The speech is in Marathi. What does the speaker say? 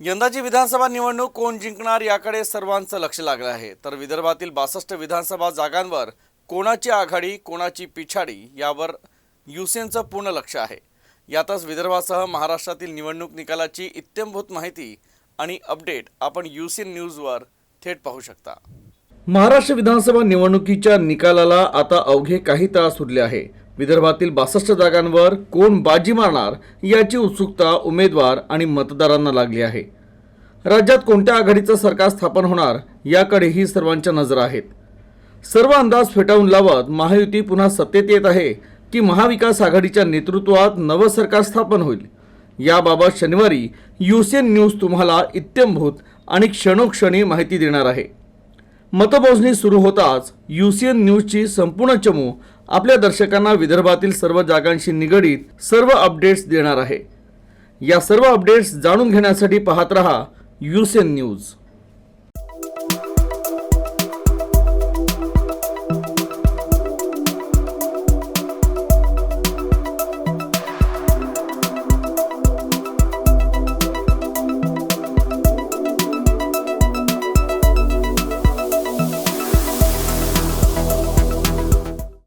यंदाची विधानसभा निवडणूक कोण जिंकणार याकडे सर्वांचं लक्ष लागलं आहे. तर विदर्भातील बासष्ट विधानसभा जागांवर कोणाची आघाडी कोणाची पिछाडी यावर युसेनचं पूर्ण लक्ष आहे. यातच विदर्भासह महाराष्ट्रातील निवडणूक निकालाची इत्यंभूत माहिती आणि अपडेट आपण युसेन न्यूजवर थेट पाहू शकता. महाराष्ट्र विधानसभा निवडणुकीच्या निकालाला आता अवघे काही तास उरले आहे. विदर्भातील बासष्ट जागांवर कोण बाजी मारणार याची उत्सुकता उमेदवार आणि मतदारांना लागली आहे. राज्यात कोणत्या आघाडीचं सरकार स्थापन होणार याकडेही सर्वांच्या नजर आहेत. सर्व अंदाज फेटाळून लावत महायुती पुन्हा सत्तेत येत आहे की महाविकास आघाडीच्या नेतृत्वात नवं सरकार स्थापन होईल. याबाबत शनिवारी युसेन न्यूज तुम्हाला इत्यंभूत आणि क्षणोक्षणी माहिती देणार आहे. मतमोजणी सुरू होताच युसीएन न्यूजची संपूर्ण चमू आपल्या दर्शकांना विदर्भातील सर्व जागांशी निगडीत सर्व अपडेट्स देणार आहे. या सर्व अपडेट्स जाणून घेण्यासाठी पाहत रहा युसेन न्यूज